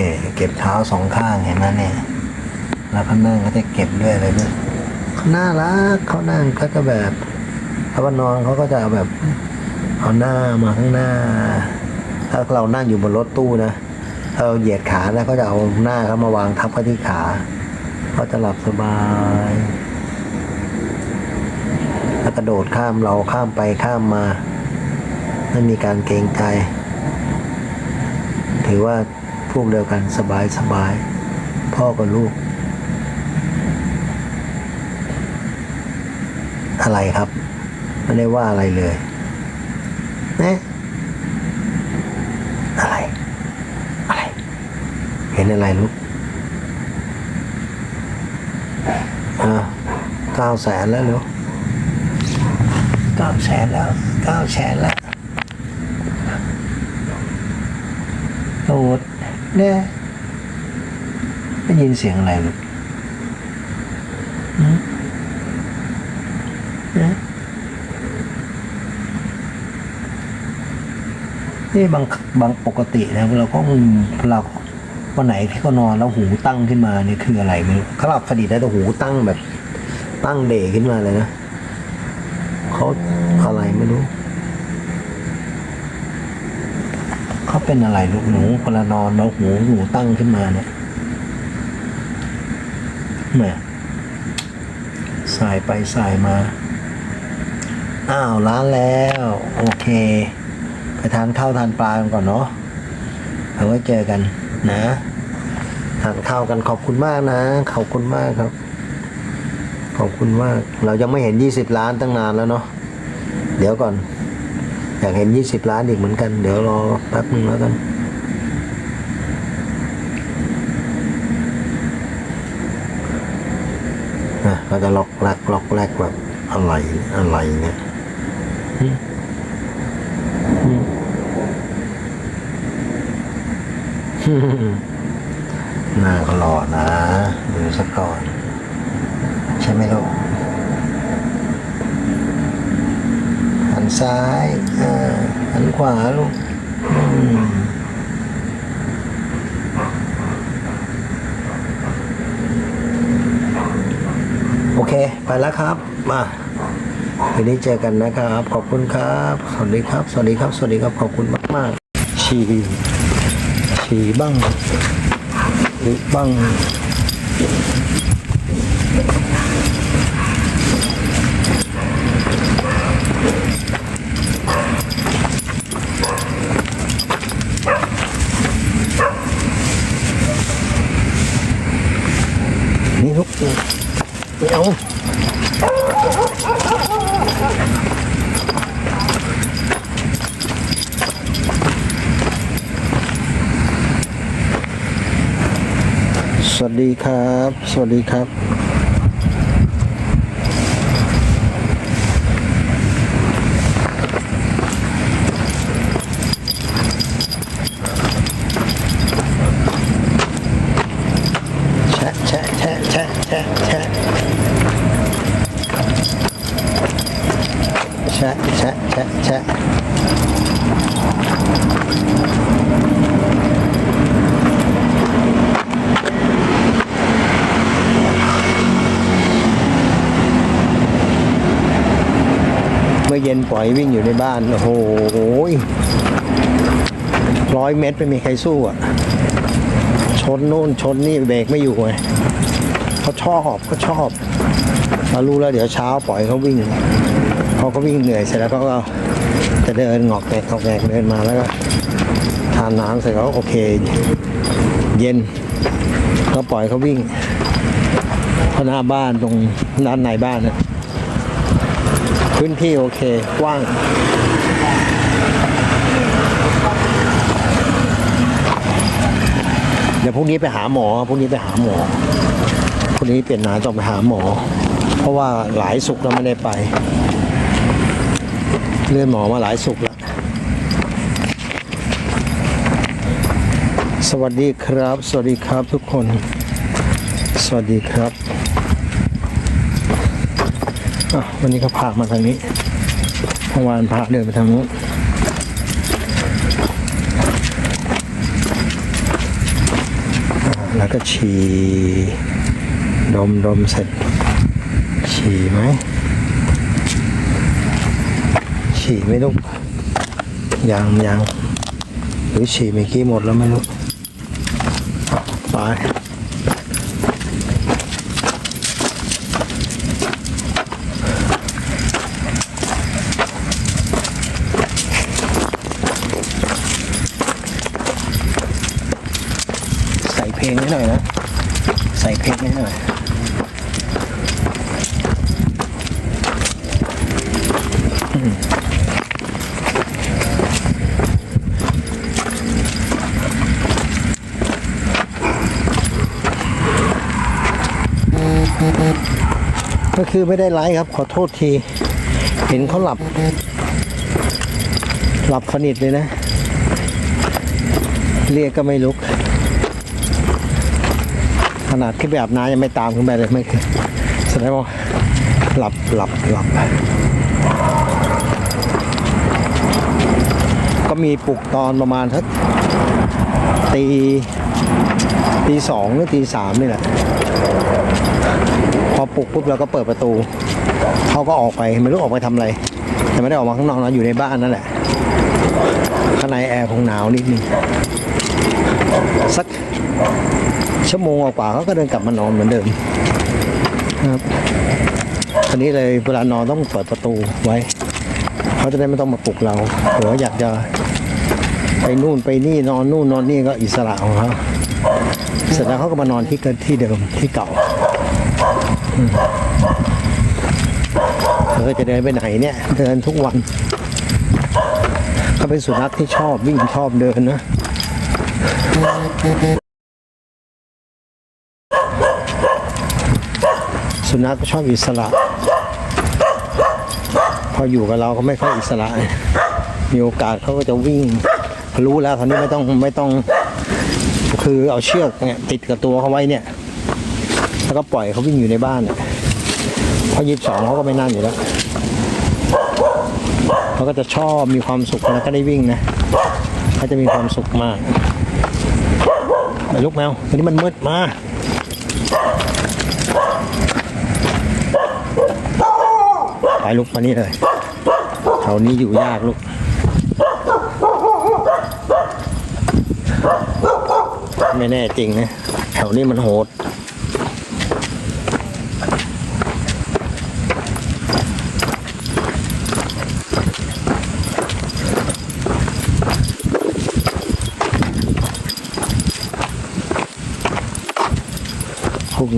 ี่เก็บเท้าสองข้างเห็นไหมเนี่ย แล้วเขานั่งเขาจะเก็บด้วยอะไรด้วยเขาน่ารักเขานั่งเขาจะแบบถ้าว่านอนเขาก็จะเอาแบบเอาหน้ามาข้างหน้า ถ้าเรานั่งอยู่บนรถตู้นะถ้าเราเหยียดขาแล้วเขาจะเอาหน้าเขามาวางทับเขาที่ขาเขาจะหลับสบายแล้วกระโดดข้ามเราข้ามไปข้ามมา ไม่มีการเกรงใจ ถือว่า วกเดียวกันสบายสบาย พ่อกับลูก อะไรครับ ไม่ได้ว่าอะไรเลยนะอะไร อะไร เห็นอะไรลูกอ่าเก้าแสนแล้วเหรอเก้าแสนแล้วเก้าแสนแล้วโหลด เนี่ยได้ยินเสียงอะไรลูกหืมนะนี่บางบางปกตินะเราก็เราวันไหนที่เขานอนแล้วหูตั้งขึ้นมาเนี่ยคืออะไรไม่รู้เขาหลับสนิทได้แต่หูตั้งแบบ ตั้งเดขึ้นมาเลยนะเขาอะไรไม่รู้ เป็นอะไรลูกหนูเวลานอนแล้วหูหูตั้งขึ้นมาเนี่ยแหมสายไปสายมา อ้าวร้านแล้ว โอเค ไปทานข้าวทานปลากันก่อนเนาะเอาไว้เจอกันนะทานข้าวกันขอบคุณมากนะ ขอบคุณมากครับ ขอบคุณมาก เรายังไม่เห็นยี่สิบล้านตั้งนานแล้วเนาะเดี๋ยวก่อน อยากเห็นยี่สิบล้านอีกเหมือนกัน เดี๋ยวรอแป๊บนึงแล้วกัน นะเราจะล็อกแรกล็อกแรกแบบอะไรอะไรเนี่ยหึหึหน้าก็หล่อนะดูสักก่อน ใช่ไหมลูกหัน ซ้ายอันขวาลูกโอเค ไปแล้วครับ มาวันนี้เจอกันนะครับ ขอบคุณครับ สวัสดีครับ สวัสดีครับ สวัสดีครับ ขอบคุณมากมากๆฉี่ฉี่บ้างหรือบ้าง นี่ลูกไม่เอาสวัสดี ครับ สวัสดีครับ ย็นปล่อยวิ่งอยู่ในบ้าน โอ้โหร้อยเมตรไม่มีใครสู้อะ ชนนู่นชนนี่เบรกไม่อยู่ไงเขาชอบเขาชอบเรารู้แล้วเดี๋ยวเช้าปล่อยเขาวิ่งเขาก็วิ่งเหนื่อยเสร็จแล้วเขาก็จะเดินงอกแงกงอกแงกเดินมาแล้วก็ทานน้ำเสร็จเขาโอเค เย็นก็ปล่อยเขาวิ่งเพราะหน้าบ้านตรงด้านในบ้านนะ พื้นที่โอเคกว้างเดี๋ยวพรุ่งนี้ไปหาหมอพรุ่งนี้ไปหาหมอพรุ่งนี้เปลี่ยนนาต้องไปหาหมอ เพราะว่าหลายสุกร์แล้วไม่ได้ไปเลื่อนหมอมาหลายสุกแล้วสวัสดีครับ สวัสดีครับทุกคน สวัสดีครับ วันนี้ก็พามาทางนี้เมื่อวานพาเดินไปทางนู้นแล้วก็ฉี่ดมดมเสร็จ ฉี่ไหม ฉี่ไม่ลูกยังยังหรือฉี่เมื่อกี้หมดแล้วไม่รู้ไปใส่เพลงให้หน่อยนะ ใส่เพลงให้หน่อย ก็ คือไม่ได้ไลฟ์ครับ ขอโทษที เห็นเขาหลับ หลับสนิทเลยนะ เรียกก็ไม่ลุก ขนาดขึ้นไปอาบน้ำยังไม่ตามขึ้นไปเลยไม่คือแสดงว่าหลับหลับหลับ ก็มีปลุกตอนประมาณทักตีตีสองหรือตีสามนี่แหละ ปลุกปุ๊บเราก็เปิดประตู เขาก็ออกไปไม่รู้ออกไปทำอะไร แต่ไม่ได้ออกมาข้างนอกนะอยู่ในบ้านนั่นแหละ ข้างในแอร์คงหนาวนิดนึงสักชั่วโมงกว่าเขาก็เดินกลับมานอนเหมือนเดิมครับทีนี้เลยเวลานอนต้องเปิดประตูไว้เขาจะได้ไม่ต้องมาปลุกเราหรืออยากจะไปนู่นไปนี่นอนนู่นนอนนี่ก็อิสระของเขาเสร็จแล้วเขาก็มานอนที่เกิดที่เดิมที่เก่า เธอจะเดินไปไหนเนี่ย เดินทุกวันเขาเป็นสุนัขที่ชอบวิ่งชอบเดินนะสุนัขก็ชอบอิสระ พออยู่กับเราก็ไม่ค่อยอิสระ มีโอกาสเขาก็จะวิ่ง รู้แล้วคราวนี้ไม่ต้องไม่ต้อง คือเอาเชือกเนี่ยติดกับตัวเขาไว้เนี่ย แล้วก็ปล่อยเขาวิ่งอยู่ในบ้านเนี่ยพอยีิบสองเขาก็ไม่นั่นอยู่แล้วเขาก็จะชอบมีความสุขแล้วก็ได้วิ่งนะเขาจะมีความสุขมากไปลูกแมววันนี้มันมืดมาไปลูกมานี่เลยแถวนี้อยู่ยากลูกไม่แน่จริงนะแถวนี้มันโหด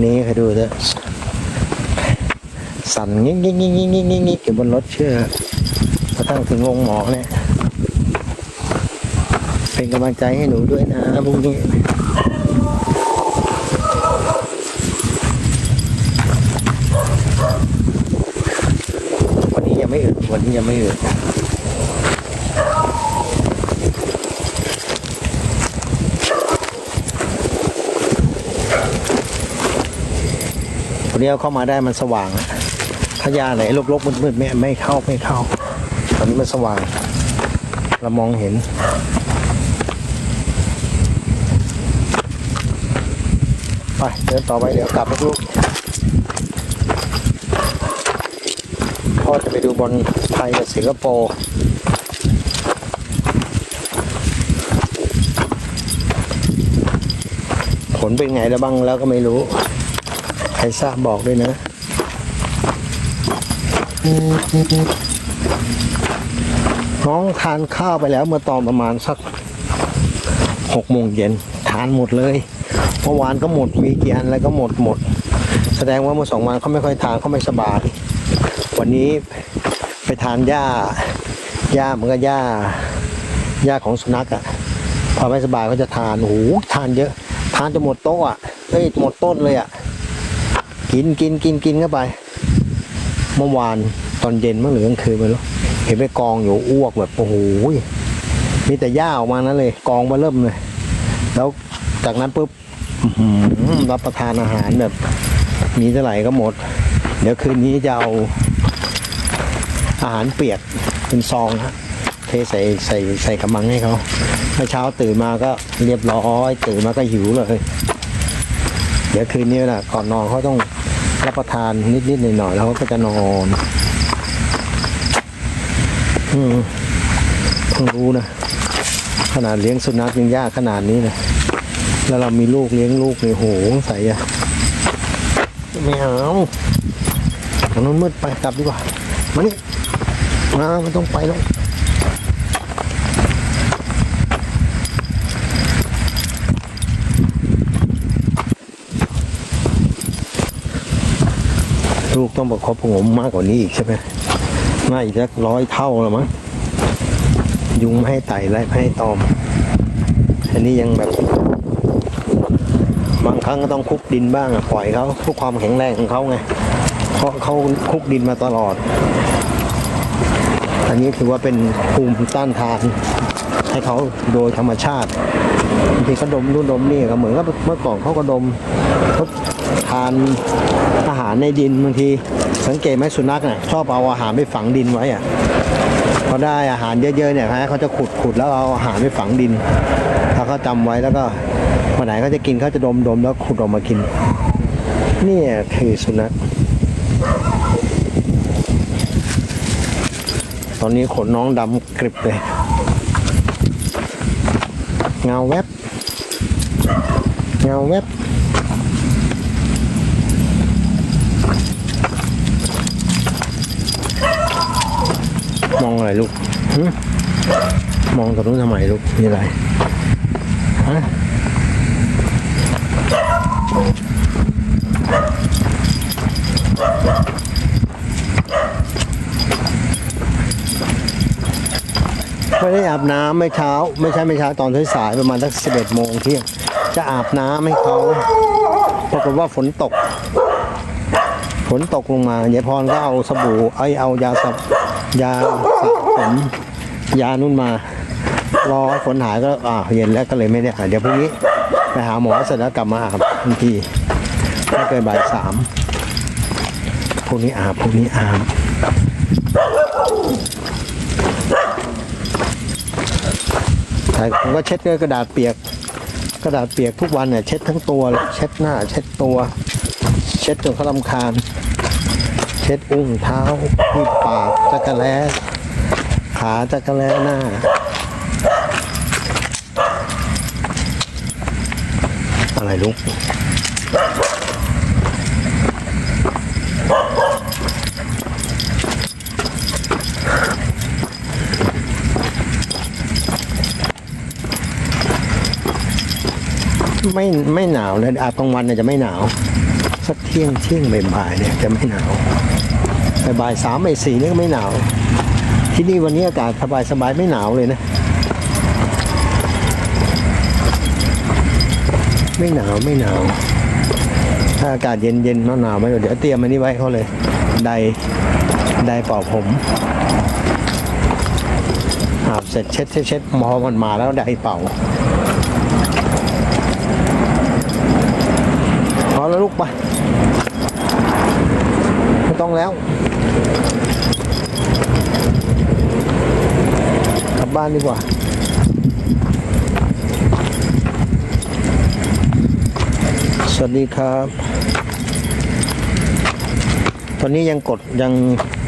นี้ใครดูเถอะสั่นงิ๊กงิ๊กงิ๊กงิ๊กงิ๊กงิ๊กงิ๊กอยู่บนรถเชื่อกระทั่งถึงโรงหมอเนี่ย เป็นกำลังใจให้หนูด้วยนะพวกนี้วันนี้ยังไม่อึดวันนี้ยังไม่อึด วันนี้เอาเข้ามาได้มันสว่างอะถ้ายาไหนลกๆมืดๆไม่ไม่เข้าไม่เข้า ตอนนี้มันสว่าง เรามองเห็น ไปเดินต่อไปเดี๋ยวกลับลูกๆพ่อจะไปดูบอลไทยกับสิงคโปร์ผลเป็นไงแล้วบ้างแล้วก็ไม่รู้ ครทราบบอกด้วยนะน้องทานข้าวไปแล้วเมื่อตอนประมาณสักหกโมงเย็นทานหมดเลยเมื่อวานก็หมดมีกี่อันแล้วก็หมดหมด แสดงว่าเมื่อสองวันเขาไม่ค่อยทานเขาไม่สบายวันนี้ไปทานหญ้าหญ้าเหมือนกับหญ้าหญ้าของสุนัขอะ่ะพอไม่สบายก็จะทานโอ้โหทานเยอะ ทานจะหมดโต๊ะอะเอ้ยหมดต้นเลยอะ กินกินกินกินเข้าไป เมื่อวานตอนเย็นเมื่อหรือกลางคืนไม่รู้เห็นไปกองอยู่อ้วกแบบโอ้โหมีแต่หญ้าออกมานั้นเลย กองมาเริ่มเลย แล้วจากนั้นปุ๊บรับประทานอาหารแบบ มีเท่าไหร่ก็หมด เดี๋ยวคืนนี้จะเอาอาหารเปียกเป็นซองฮะเทใส่ใส่ใส่กระมังให้เขาเมื่อเช้าตื่นมาก็เรียบร้อย ตื่นมาก็หิวเลย เดี๋ยวคืนนี้นะก่อนนอนเขาต้อง รับประทานนิดๆหน่อยๆแล้วเขาก็จะนอนอืมเพิ่งรู้นะขนาดเลี้ยงสุนัขยังยากขนาดนี้นะแล้วเรามีลูกเลี้ยงลูกในยโหใส่อะไม่เอาทางนู้นมืดไปกลับดีกว่ามานี่มามันต้องไปแล้ว ลูกต้องประคบประงมมากกว่านี้อีกใช่ไหมน่าอีกสักร้อยเท่าแล้วมั้งยุงไม่ให้ไต่ไล่ไม่ให้ตอม อันนี้ยังแบบ บางครั้งก็ต้องคุกดินบ้างปล่อยเขาเพื่อความแข็งแรงของเขาไงเพราะเขาคุกดินมาตลอด อันนี้ถือว่าเป็นภูมิต้านทาน ให้เขาโดยธรรมชาติบางทีเขาดมนู่นดมนี่ก็เหมือนกับเมื่อก่อนเขาก็ดมเขาทาน อาหารในดินบางที สังเกตไหมสุนัขน่ะชอบเอาอาหารไปฝังดินไว้อะพอได้อาหารเยอะๆเนี่ยฮะเขาจะขุดขุดแล้วเอาอาหารไปฝังดิน ถ้าเขาจำไว้แล้วก็วันไหนเขาจะกินเขาจะดมดมแล้วขุดออกมากิน นี่คือสุนัขตอนนี้ขนน้องดำกริบเลย เงาแวบ เงาแวบ มองอะไรลูกมองตรงนู้นทำไมลูกมีอะไรฮะไม่ได้อาบน้ำไม่เช้า ไม่ใช่ไม่เช้าตอนสายๆประมาณสักสิบเอ็ดโมงเที่ยงจะอาบน้ำให้เขาปรากฏว่าฝนตก ฝนตกลงมายายพรก็เอาสบู่ไอเอายาสับ ยาสระผมยานุ่นมา รอฝนหายก็อ่าเย็นแล้วก็เลยไม่ได้อาบเดี๋ยวพรุ่งนี้ไปหาหมอเสร็จแล้วกลับมาอาบทันทีไม่เกินบ่ายสามพรุ่งนี้อาบพรุ่งนี้อาบใช่ผมก็เช็ดด้วยกระดาษเปียก กระดาษเปียกทุกวันเนี่ยเช็ดทั้งตัวเลยเช็ดหน้า เช็ดตัว เช็ดจนเขาลำคาญ ช็ดอุ้งเท้าที่ปากจักระแลขาจักระแลหน้าอะไรลูกไม่ไม่หนาวเลยอาบกลางวันเนี่ยจะไม่หนาว สักเที่ยงเที่ยงบ่ายๆเนี่ยจะไม่หนาว บ่ายสามบ่ายสี่นี่ก็ไม่หนาว ที่นี่วันนี้อากาศสบายสบายไม่หนาวเลยนะ ไม่หนาวไม่หนาว ถ้าอากาศเย็นเย็นๆหนาวไม่เดี๋ยวเตรียมอันนี้ไว้เขาเลย ไดไดเป่าผมอาบเสร็จเช็ดเช็ดเช็ดมอมันมาแล้วไดเป่าพอแล้วลูกไปไม่ต้องแล้ว กลั บ้านดีกว่า สวัสดีครับ ตอนนี้ยังกดยัง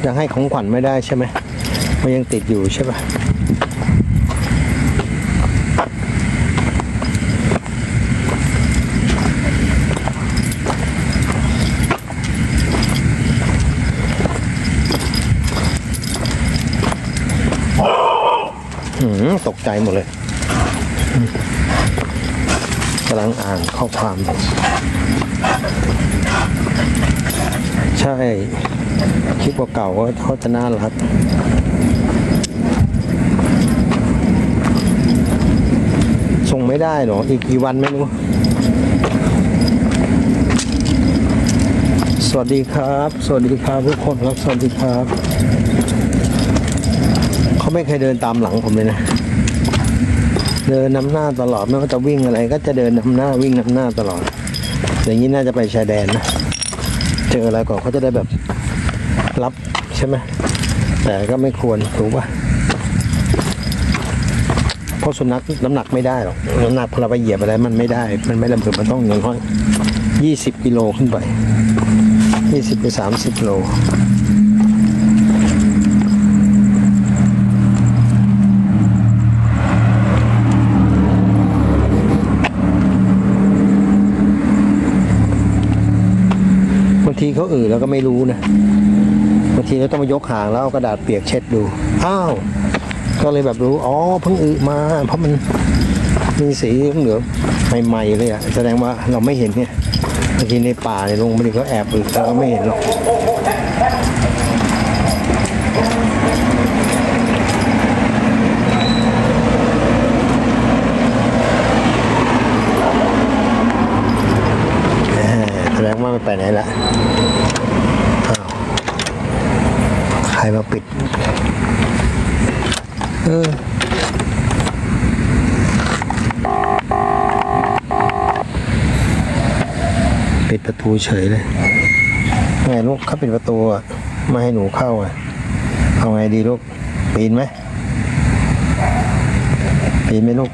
ยังให้ของขวัญไม่ได้ใช่ไหมมันยังติดอยู่ใช่ปะหืม ตกใจหมดเลยกำลังอ่านข้อความอยู่ใช่คลิปเก่าก็เขาจะน่ารักส่งไม่ได้หรออีกกี่วันไม่รู้ สวัสดีครับ สวัสดีครับทุกคนครับ สวัสดีครับ เขาไม่เคยเดินตามหลังผมเลยนะ เดินนำหน้าตลอดไม่ว่าจะวิ่งอะไร ก็จะเดินนำหน้าวิ่งนำหน้าตลอด อย่างนี้น่าจะไปชายแดนนะเจออะไรก่อนเขาจะได้แบบรับใช่ไหมแต่ก็ไม่ควรถูกป่ะเพราะสุนัขน้ำหนักไม่ได้หรอกน้ำหนักพอเราไปเหยียบอะไรมันไม่ได้ มันไม่ระเบิดมันต้องอย่างน้อยยี่สิบกิโลขึ้นไปยี่สิบไปสามสิบโล ทีเขาอือแล้วก็ไม่รู้นะบางทีเราต้องมายกหางแล้วเอากระดาษเปียกเช็ดดูอ้าวก็เลยแบบรู้อ๋อเพิ่งอึมาเพราะมันมีสีเหลืองใหม่ๆเลยอะแสดงว่าเราไม่เห็นเนี่ยบางทีในป่าเนี่ยลงมาดิก็แอบอึเราก็ไม่เห็นหรอกแสดงว่าไม่ไปไหนละอ้าวใครมาปิด เออ ปิดประตู เฉยเลยแม่ลูกเขาปิดประตูอะไม่ให้หนูเข้าอะเอาไงดีลูกปีนไหมปีนไหมลูก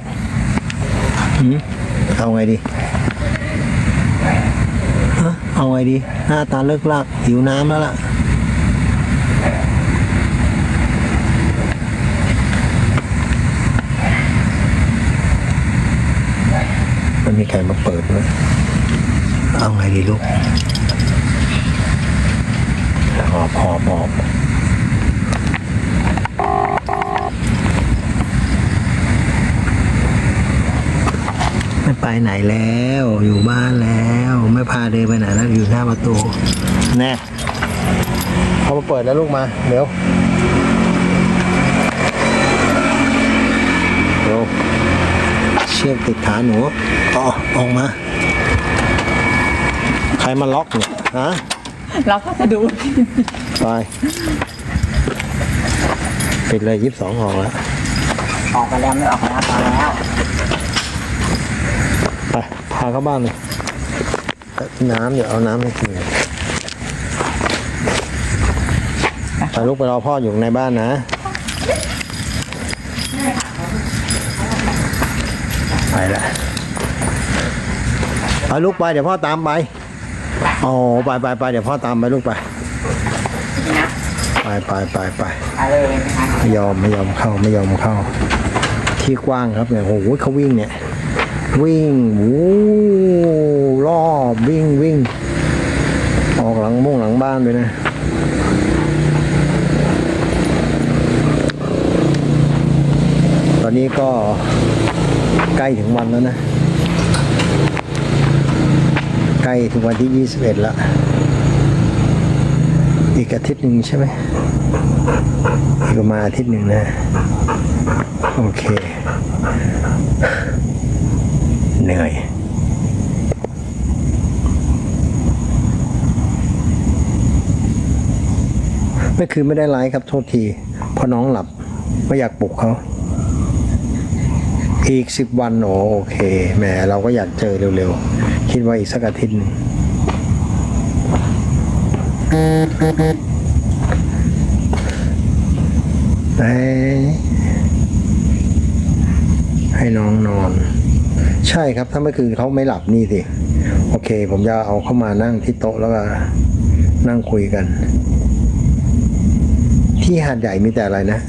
หืมเอาไงดีฮะเอาไงดี หน้าตาเลิกลากหิวน้ำแล้วล่ะมันมีใครมาเปิดไหม เอาไงดีลูกหอบหอบหอบไม่ไปไหนแล้ว อยู่บ้านแล้ว ไม่พาเดินไปไหนแล้วอยู่หน้าประตูแน่เขามาเปิดแล้วลูกมาเดี๋ยวเดี๋ยวเชือกติดขาหนูอ๋อออกมาใค รมาล็อกเนี่ยฮะเราก็จะดูไปปิดเลยยี่สิบสองออกแล้วออกไปแล้วไม่ออกแล้วตอนแล้วไปพาเข้าบ้านเลยน้ำเดี๋ยวเอาน้ำให้กินไปลูกไปรอพ่ออยู่ในบ้านนะไปละไปลูกไปเดี๋ยวพ่อตามไป อ๋อไปไปไปเดี๋ยวพ่อตามไปลูกไป นะไปไปไปไปไปเลยนะคะไม่ยอมไม่ยอมเข้าไม่ยอมเข้า ที่กว้างครับเนี่ยโอ้โหเขาวิ่งเนี่ย วิ่งโอ้รอบวิ่งวิ่ง ออกหลังมุ่งหลังบ้านด้วยนะตอนนี้ก็ใกล้ถึงวันแล้วนะ ใก ล้ถึงวันที่ 21แล้วอีกอาทิตย์หนึ่งใช่ไหมอีกประมาณอาทิตย์หนึ่งนะ โอเค เหนื่อยเมื่อคืนไม่ได้ไลฟ์ครับโทษทีพราะน้องหลับไม่อยากปลุกเขาอีกสิบวันโอเคแหมเราก็อยากเจอเร็วๆ คิดว่าอีกสักอาทิตย์นึงให้ให้น้องนอน ใช่ครับถ้าเมื่อคืนเขาไม่หลับนี่สิโอเค ผมจะเอาเข้ามานั่งที่โต๊ะแล้วก็นั่งคุยกัน ที่หาดใหญ่มีแต่อะไรนะ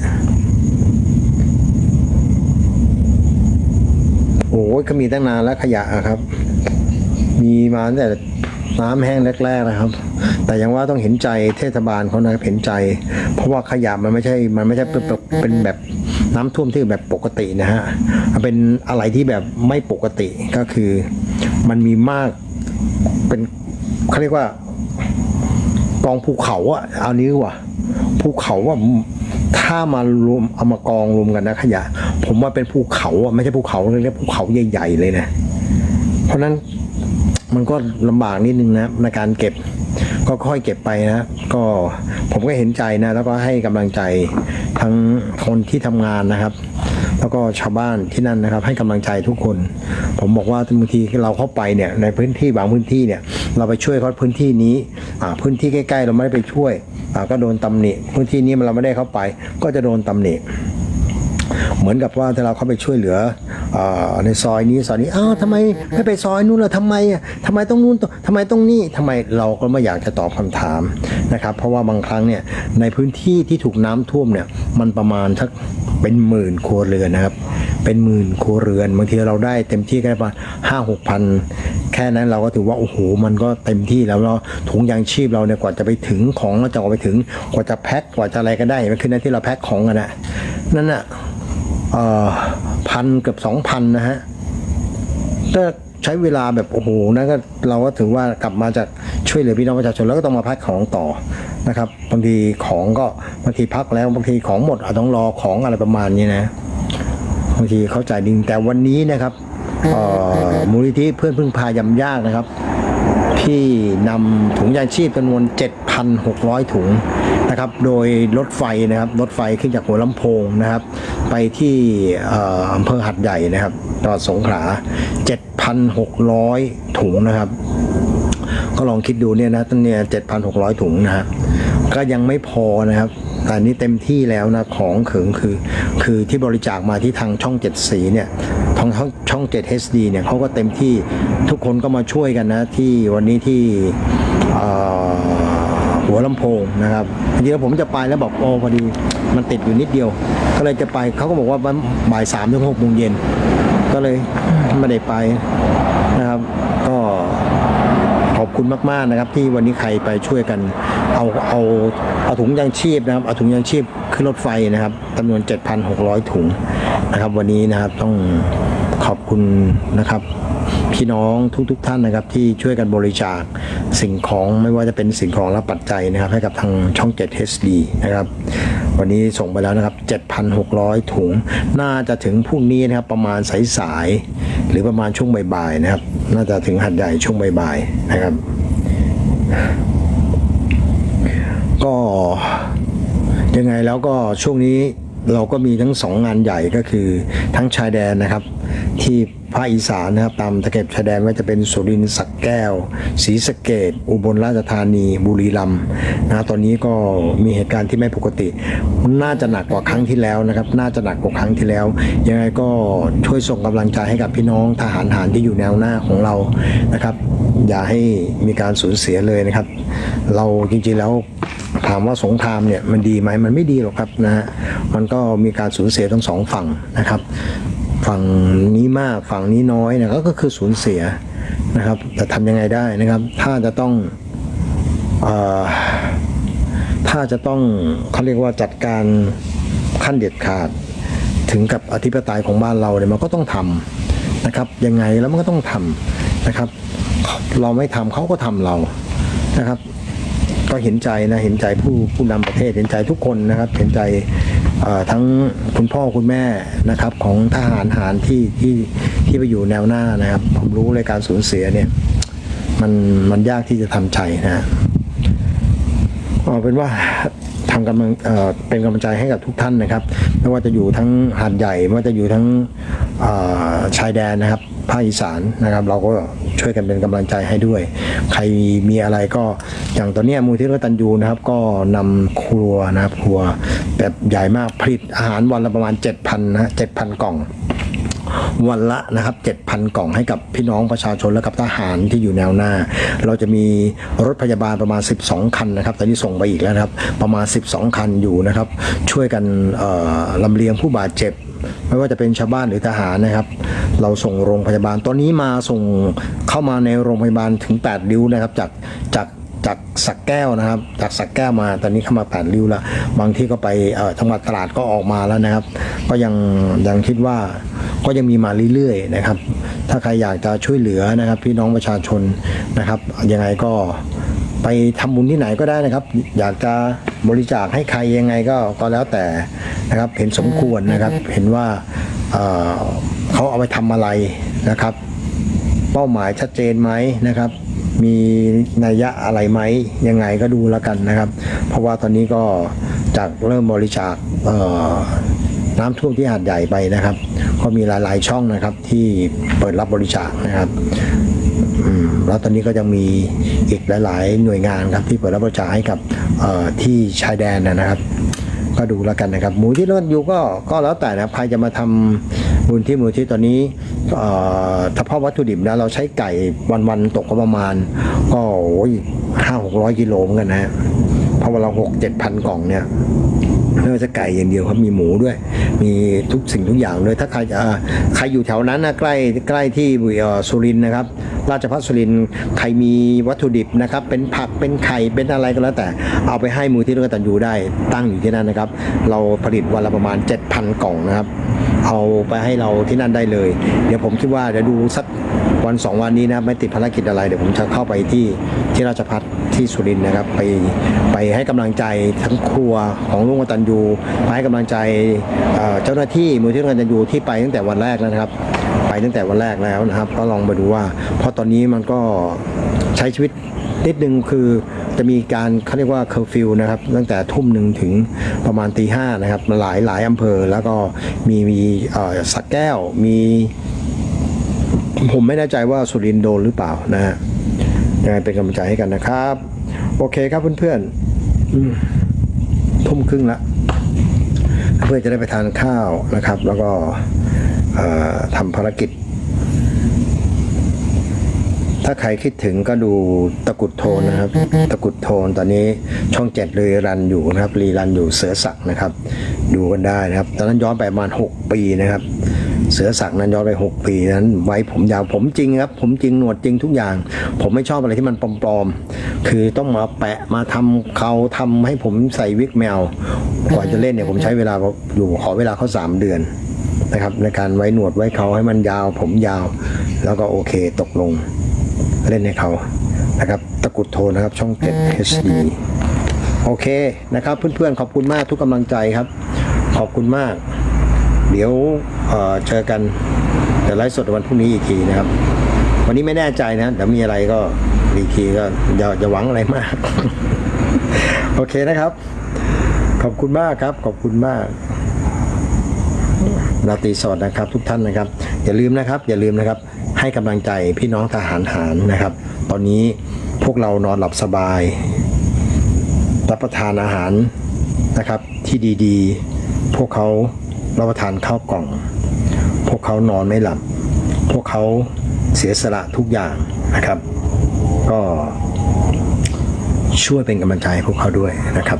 โอ้ยก็มีตั้งนานแล้วขยะอะครับ มีมาตั้งแต่น้ำแห้งแรก ๆนะครับ แต่ยังว่าต้องเห็นใจเทศบาลเขานะเห็นใจ เพราะว่าขยะมันไม่ใช่มันไม่ใช่เป็นแบบเป็นแบบน้ำท่วมที่แบบปกตินะฮะมันเป็นอะไรที่แบบไม่ปกติก็คือ มันมีมากเป็นเขาเรียกว่ากองภูเขาอะเอานี้ดีกว่าภูเขาอะถ้ามารวมเอามากองรวมกันนะขยะ ผมว่าเป็นภูเขาอะไม่ใช่ภูเขาเลยเรียกภูเขาใหญ่ ๆ เลยนะ เพราะฉะนั้น มันก็ลำบากนิดนึงนะในการเก็บก็ค่อยเก็บไปนะ ก็ผมก็เห็นใจนะ แล้วก็ให้กำลังใจทั้งคนที่ทำงานนะครับ แล้วก็ชาวบ้านที่นั่นนะครับ ให้กำลังใจทุกคน ผมบอกว่าบางทีเราเข้าไปเนี่ยในพื้นที่บางพื้นที่เนี่ย เราไปช่วยเขาพื้นที่นี้อ่าพื้นที่ใกล้ ๆ เราไม่ได้ไปช่วยอ่าก็โดนตำหนิพื้นที่นี้มันเราไม่ได้เข้าไป ก็จะโดนตำหนิ เหมือนกับว่าถ้าเราเข้าไปช่วยเหลืออในซอยนี้ซอยนี้อ้าวทำไมไม่ไปซอยนู้นล่ะทำไมทำไมต้องนู้นทำไมต้องนี่ทำไมเราก็ไม่อยากจะตอบคำถามนะครับ เพราะว่าบางครั้งเนี่ยในพื้นที่ที่ถูกน้ำท่วมเนี่ยมันประมาณสักเป็นหมื่นครัวเรือนนะครับ เป็นหมื่นครัวเรือนบางทีเราได้เต็มที่แค่ประมาณห้าหกพันแค่นั้นเราก็ถือว่าโอ้โหมันก็เต็มที่แล้วเราถุงยางชีพเราเนี่ยกว่าจะไปถึงของเราจะออกไปถึงกว่าจะแพ็คกว่าจะอะไรก็ได้มันคือหนั้นที่เราแพ็คของกันนะนั่นน่ะเอ่อ พันเกือบสองพันนะฮะก็ใช้เวลาแบบโอ้โหนั่นก็เราก็ถือว่ากลับมาจากช่วยเหลือพี่น้องประชาชนแล้วก็ต้องมาพ็คของต่อนะครับบางทีของก็บางทีพักแล้วบางทีของหมดอาจต้องรอของอะไรประมาณนี้นะบางทีเข้าใจดิงแต่วันนี้นะครับมูลนิธิเพื่อนพึ่งพายำยากนะครับ ที่นำถุงยางชีพจำนวน 7,600 ถุง นะครับ โดยรถไฟนะครับ รถไฟขึ้นจากหัวลำโพงนะครับ ไปที่อำเภอหัดใหญ่นะครับจังหวัดสงขลา 7,600 ถุงนะครับ ก็ลองคิดดูเนี่ยนะตั้งเนี่ย7,600 ถุงนะฮะก็ยังไม่พอนะครับแต่นี้เต็มที่แล้วนะของเขิงคือ คือที่บริจาคมาที่ทางช่องเจ็ดสีเนี่ยทางช่องช่อง7 HD เนี่ยเขาก็เต็มที่ทุกคนก็มาช่วยกันนะที่วันนี้ที่เอ่อ หัวลำโพงนะครับจริงๆแล้วผมจะไปแล้วบอกโอ้พอดีมันติดอยู่นิดเดียว ก็เลยจะไปเขาก็บอกว่าบ่ายสามถึงหกโมงเย็นก็เลยไม่ได้ไปนะครับ ก็ขอบคุณมากๆนะครับ ที่วันนี้ใครไปช่วยกัน เอาเอาเอาถุงยางชีพนะครับเอาถุงยางชีพขึ้นรถไฟนะครับจำนวน 7,600 ถุงนะครับ วันนี้นะครับต้องขอบคุณนะครับ พี่น้องทุกๆทท่านนะครับที่ช่วยกันบริจาคสิ่งของไม่ว่าจะเป็นสิ่งของและปัจจัยนะครับ ให้กับทางช่อง 7 HD นะครับ วันนี้ส่งไปแล้วนะครับ 7,600 ถุง น่าจะถึงพรุ่งนี้นะครับประมาณสายๆหรือประมาณช่วงบ่ายๆนะครับ น่าจะถึงหัดใหญ่ช่วงบ่ายๆนะครับ ก็ยังไงแล้วก็ช่วงนี้เราก็มีทั้งสองงานใหญ่ก็คือทั้งชายแดนนะครับที่ ภาคอีสานนะครับตามตะเข็บชายแดนว่าจะเป็นสุรินทร์สักแก้วศรีสะเกดอุบลราชธานีบุรีรัมย์นะตอนนี้ก็มีเหตุการณ์ที่ไม่ปกติ น่าจะหนักกว่าครั้งที่แล้วนะครับ น่าจะหนักกว่าครั้งที่แล้ว ยังไงก็ช่วยส่งกำลังใจให้กับพี่น้องทหารหารที่อยู่แนวหน้าของเรานะครับ อย่าให้มีการสูญเสียเลยนะครับ เราจริงๆแล้วถามว่าสงครามเนี่ยมันดีไหมมันไม่ดีหรอกครับนะฮะมันก็มีการสูญเสียทั้งสองฝั่งนะครับ ฝั่งนี้มากฝั่งนี้น้อยนะก็คือสูญเสียนะครับ แต่ทำยังไงได้นะครับ ถ้าจะต้องอถ้าจะต้องเขาเรียกว่าจัดการขั้นเด็ดขาดถึงกับอธิปไตยของบ้านเราเนี่ยมันก็ต้องทำนะครับ ยังไงแล้วมันก็ต้องทำนะครับ เราไม่ทำเขาก็ทำเรานะครับ ก็เห็นใจนะเห็นใจผู้ผู้นำประเทศเห็นใจทุกคนนะครับ เห็นใจ ทั้งคุณพ่อคุณแม่นะครับของทหารหารที่ที่ที่ไปอยู่แนวหน้านะครับ ผมรู้เลยการสูญเสียเนี่ย มันมันยากที่จะทำใจนะเอาเป็นว่าทำกำลังเป็นกำลังใจให้กับทุกท่านนะครับ ไม่ว่าจะอยู่ทั้งหาดใหญ่ไม่ว่าจะอยู่ทั้งชายแดนนะครับภาคอีสานนะครับ เราก็ ช่วยกันเป็นกำลังใจให้ด้วย ใครมีอะไรก็อย่างตอนนี้มูลที่รตันยูนะครับ ก็นำครัวนะครับครัวแบบใหญ่มากผลิตอาหารวันละประมาณ 7,000นะ7,000 กล่อง วันละนะครับ 7,000 กล่องให้กับพี่น้องประชาชนและกับทหารที่อยู่แนวหน้า เราจะมีรถพยาบาลประมาณ 12 คันนะครับตอนนี้ส่งไปอีกแล้วนะครับ ประมาณ 12 คันอยู่นะครับ ช่วยกันลำเลียงผู้บาดเจ็บไม่ว่าจะเป็นชาวบ้านหรือทหารนะครับ เราส่งโรงพยาบาล ตอนนี้มาส่งเข้ามาในโรงพยาบาลถึง8ริ้วนะครับ จากจาก จากสักแก้วนะครับ จากสักแก้วมาตอนนี้เข้ามา8ริ้วแล้วบางที่ก็ไปเอ่อจังหวัดตราดก็ออกมาแล้วนะครับ ก็ยังยังคิดว่าก็ยังมีมาเรื่อยๆนะครับ ถ้าใครอยากจะช่วยเหลือนะครับ พี่น้องประชาชนนะครับยังไงก็ไปทำบุญที่ไหนก็ได้นะครับ อยากจะบริจาคให้ใครยังไงก็ก็แล้วแต่นะครับ เห็นสมควรนะครับ เห็นว่าเอ่อเขาเอาไปทำอะไรนะครับ เป้าหมายชัดเจนไหมนะครับ มีนัยยะอะไรไหมยังไงก็ดูแล้วกันนะครับ เพราะว่าตอนนี้ก็จากเริ่มบริจาคน้ำท่วมที่หาดใหญ่ไปนะครับ ก็มีหลายๆช่องนะครับที่เปิดรับบริจาคนะครับแล้วตอนนี้ก็ยังมีอีกหลาย ๆ หน่วยงานครับที่เปิดรับบริจาคให้กับที่ชายแดนนะครับ ก็ดูแล้วกันนะครับ หมูที่รถอยู่ก็ก็แล้วแต่นะใครจะมาทำ มูลที่มูลที่ตอนนี้เฉพาะวัตถุดิบนะเราใช้ไก่วันๆตกก็ประมาณ ก็โอ้ยห้าหกร้อยกิโลเหมือนกันนะฮะเพราะว่าเราหกเจ็ดพันกล่องเนี่ยไม่ว่าจะไก่อย่างเดียวครับมีหมูด้วย มีทุกสิ่งทุกอย่างเลยถ้าใครจะใครอยู่แถวนั้นนะใกล้ใกล้ที่สุรินนะครับ ราชพัฒสุรินใครมีวัตถุดิบนะครับ เป็นผักเป็นไข่เป็นอะไรก็แล้วแต่ เอาไปให้มูลที่ร่วมกตันยูได้ตั้งอยู่ที่นั่นนะครับ เราผลิตวันละประมาณ 7,000 กล่องนะครับ เอาไปให้เราที่นั่นได้เลย เดี๋ยวผมคิดว่าเดี๋ยวดูสักวันสองวันนี้นะไม่ติดภารกิจอะไรเดี๋ยวผมจะเข้าไปที่ที่ราชพัฒที่สุรินทร์นะครับ ไปไปให้กำลังใจทั้งครัวของลุงกตันยูไปให้กำลังใจเจ้าหน้าที่มูลที่ร่วมกตันยูที่ไปตั้งแต่วันแรกแล้วนะครับ ไปตั้งแต่วันแรกแล้วนะครับ ก็ลองมาดูว่าเพราะตอนนี้มันก็ใช้ชีวิต นิดนึงคือจะมีการเขาเรียกว่าเคอร์ฟิวนะครับตั้งแต่ทุ่มหนึ่งถึงประมาณตีห้านะครับหลายหลายอำเภอแล้วก็มีมีสักแก้วมีผมไม่แน่ใจว่าสุรินโดนหรือเปล่านะฮะยังไงเป็นกำลังใจให้กันนะครับ โอเคครับเพื่อนๆอืมทุ่มครึ่งละเพื่อจะได้ไปทานข้าวนะครับ แล้วก็ทำภารกิจ ถ้าใครคิดถึงก็ดูตะกรุดโทนนะครับ ตะกรุดโทนตอนนี้ช่องเจ็ดเลยรันอยู่นะครับรีรันอยู่เสือสักนะครับ ดูกันได้นะครับ ตอนนั้นย้อนไปประมาณ 6 ปีนะครับ เสือสักนั้นย้อนไป 6 ปีนั้น ไว้ผมยาวผมจริงครับ ผมจริงหนวดจริงทุกอย่าง ผมไม่ชอบอะไรที่มันปลอมๆคือต้องมาแปะมาทำเขาทำให้ผมใส่วิกแมวกว่าจะเล่นเนี่ยผมใช้เวลาอยู่ขอเวลาเขาสามเดือนนะครับในการไว้หนวดไว้เขาให้มันยาวผมยาว แล้วก็โอเคตกลง เล่นให้เขานะครับตะกรุดโทนนะครับช่อง 7 HD โอเคนะครับเพื่อนๆขอบคุณมากทุกกำลังใจครับ ขอบคุณมาก เดี๋ยวเอ่อเจอกันเดี๋ยวไลฟ์สดวันพรุ่งนี้อีกทีนะครับ วันนี้ไม่แน่ใจนะเดี๋ยวมีอะไรก็อีกทีก็อย่าอย่าหวังอะไรมาก โอเคนะครับ ขอบคุณมากครับ ขอบคุณมากราตรีสวัสดิ์นะครับ ทุกท่านนะครับ อย่าลืมนะครับ อย่าลืมนะครับ ให้กำลังใจพี่น้องทหารหารนะครับ ตอนนี้พวกเรานอนหลับสบาย รับประทานอาหารนะครับที่ดีๆ พวกเขารับประทานข้าวกล่อง พวกเขานอนไม่หลับ พวกเขาเสียสละทุกอย่างนะครับ ก็ช่วยเป็นกำลังใจให้พวกเขาด้วยนะครับ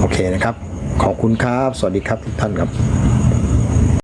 โอเคนะครับ ขอบคุณครับ สวัสดีครับทุกท่านครับ